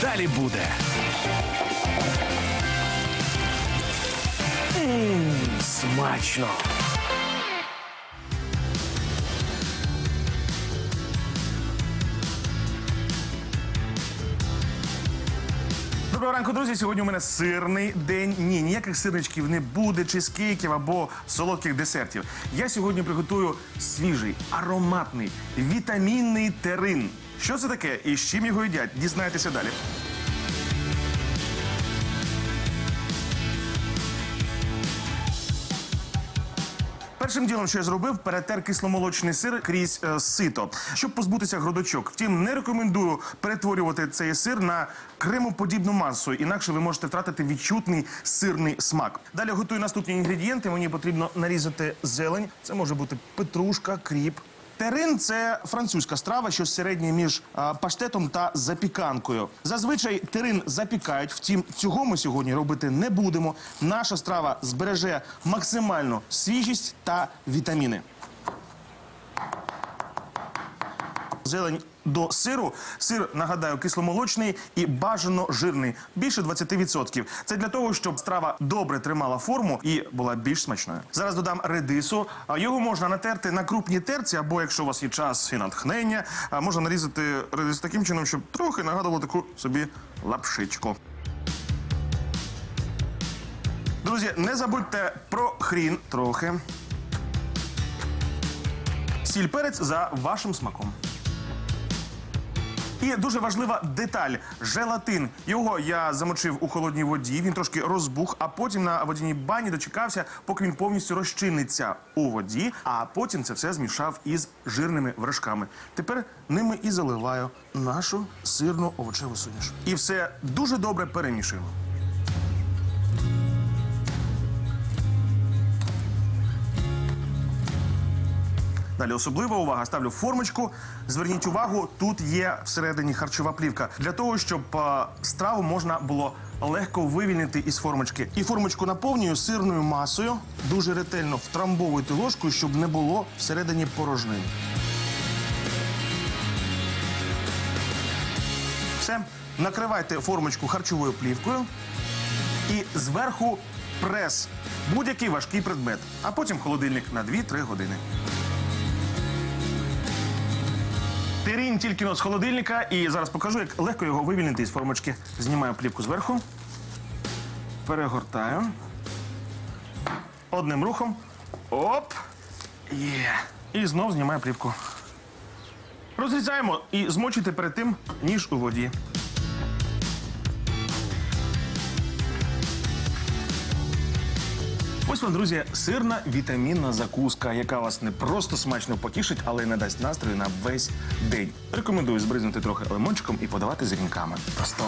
Далі буде. Ммм, Смачно. Доброго ранку, друзі. Сьогодні у мене сирний день. Ні, ніяких сирничків не буде, чи чизкейків або солодких десертів. Я сьогодні приготую свіжий, ароматний, вітамінний терин. Що це таке і з чим його їдять? Дізнайтеся далі. Першим ділом, що я зробив, перетер кисломолочний сир крізь е, сито, щоб позбутися грудочок. Втім, не рекомендую перетворювати цей сир на кремоподібну масу, інакше ви можете втратити відчутний сирний смак. Далі готую наступні інгредієнти. Мені потрібно нарізати зелень. Це може бути петрушка, кріп. Терин це французька страва, що середня між паштетом та запіканкою. Зазвичай терин запікають, втім, цього ми сьогодні робити не будемо. Наша страва збереже максимальну свіжість та вітаміни. Зелень до сиру. Сир, нагадаю, кисломолочний і бажано жирний, більше 20%. Це для того, щоб страва добре тримала форму і була більш смачною. Зараз додам редису. Його можна натерти на крупній терці, або якщо у вас є час і натхнення, можна нарізати редис таким чином, щоб трохи нагадувало таку собі лапшичку. Друзі, не забудьте про хрін трохи. Сіль перець за вашим смаком. І дуже важлива деталь желатин. Його я замочив у холодній воді. Він трошки розбух, а потім на водяній бані дочекався, поки він повністю розчиниться у воді. А потім це все змішав із жирними вершками. Тепер ними і заливаю нашу сирну овочеву суміш. І все дуже добре перемішуємо. Далі особлива увага. Ставлю формочку. Зверніть увагу, тут є всередині харчова плівка для того, щоб а, страву можна було легко вивільнити із формочки. І формочку наповнюю сирною масою. Дуже ретельно втрамбовуйте ложкою, щоб не було всередині порожнин. Все, накривайте формочку харчовою плівкою і зверху прес. Будь-який важкий предмет, а потім холодильник на 2-3 години. Терін тільки з холодильника, і зараз покажу, як легко його вивільнити із формочки. Знімаю плівку зверху, перегортаю. Одним рухом. Оп! Є. І знов знімаю плівку. Розрізаємо і змочуйте перед тим ніж у воді. Ось вам, друзі, сирна вітамінна закуска, яка вас не просто смачно потішить, але й надасть настрою на весь день. Рекомендую збризнути трохи лимончиком і подавати з грінками. Просто.